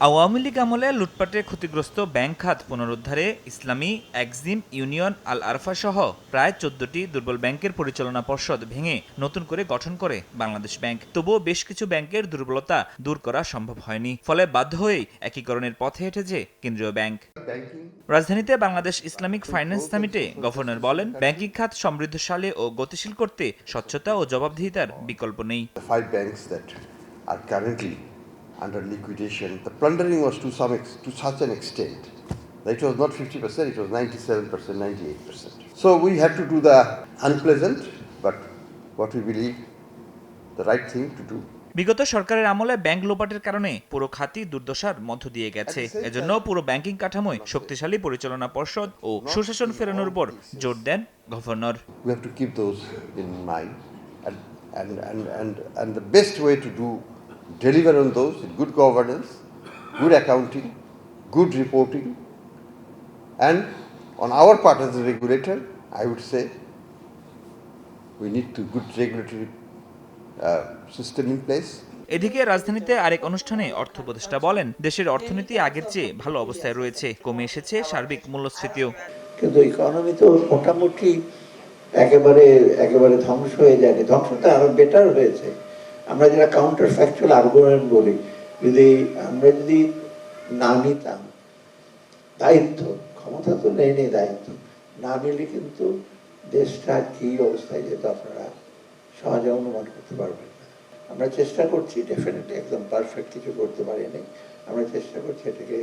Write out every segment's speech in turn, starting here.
আওয়ামী লীগ আমলে লুটপাটে ক্ষতিগ্রস্ত ব্যাংক খাত পুনরুদ্ধারে ইসলামী এক্সিম ইউনিয়ন আল আরফা সহ প্রায় চোদ্দটি দুর্বল ব্যাংকের পরিচালনা পর্ষদ ভেঙে নতুন করে গঠন করে বাংলাদেশ ব্যাংক। তবুও বেশ কিছু ব্যাংকের দুর্বলতা দূর করা সম্ভব হয়নি, ফলে বাধ্য হয়েই একীকরণের পথে হেঁটেছে কেন্দ্রীয় ব্যাংক। রাজধানীতে বাংলাদেশ ইসলামিক ফাইন্যান্স সামিটে গভর্নর বলেন, ব্যাংকিং খাত সমৃদ্ধশালী ও গতিশীল করতে স্বচ্ছতা ও জবাবদিহিতার বিকল্প নেই। Under liquidation, the plundering was to some ex- to such an extent that it was not 50%, it was 97%, 98%. So we had to do the unpleasant, but what we believe the right thing to do. বিগত সরকারের আমলে bank লোপাটের কারণে পুরো খাতই দুর্দশার মধ্য দিয়ে গেছে এজন্য পুরো ব্যাংকিং কাঠামোয় শক্তিশালী পরিচালনা পর্ষদ ও সুশাসন ফেরানোর উপর জোর দেন governor We have to keep those in mind. And, and, and, and, and the best way to do deliver on those is good governance, good accounting, good reporting, and on our part as a regulator, I would say we need to good regulatory uh, system in place. এদিকে রাজধানীতে আরেক অনুষ্ঠানে অর্থ উপদেষ্টা বলেন দেশের অর্থনীতি আগের চেয়ে ভালো অবস্থায় রয়েছে কমে এসেছে সার্বিক মূল্যস্ফীতিও কিন্তু ইকোনমি তো মোটামুটি একেবারে একেবারে ধ্বংস হয়ে যায়নি ধ্বংসটা আরও বেটার হয়েছে আমরা যেটা কাউন্টার ফ্যাকচুয়াল আর্গুমেন্ট বলি, যদি আমরা যদি না নিতাম, দায়িত্ব, ক্ষমতা তো নেই নেই দায়িত্ব, না নিলে কিন্তু দেশটা কি অবস্থায় যেত আপনারা সহজে অনুমান করতে পারবেন না। আমরা চেষ্টা করছি ডেফিনেটলি একদম পারফেক্ট কিছু করতে পারিনি। আমরা চেষ্টা করছি এটাকে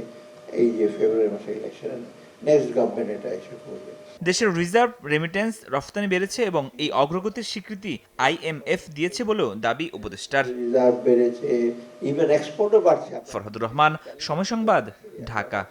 এই যে ফেব্রুয়ারি মাসে ইলেকশন নেক্সট গভর্নমেন্ট এটা এসে করবে। দেশের রিজার্ভ রেমিটেন্স রফতানি বেড়েছে এবং এই অগ্রগতির স্বীকৃতি আইএমএফ দিয়েছে বলেও দাবি উপদেষ্টার। রিজার্ভ বেড়েছে ইভেন এক্সপোর্টও বাড়ছে। ফরহাদুর রহমান সময় সংবাদ ঢাকা।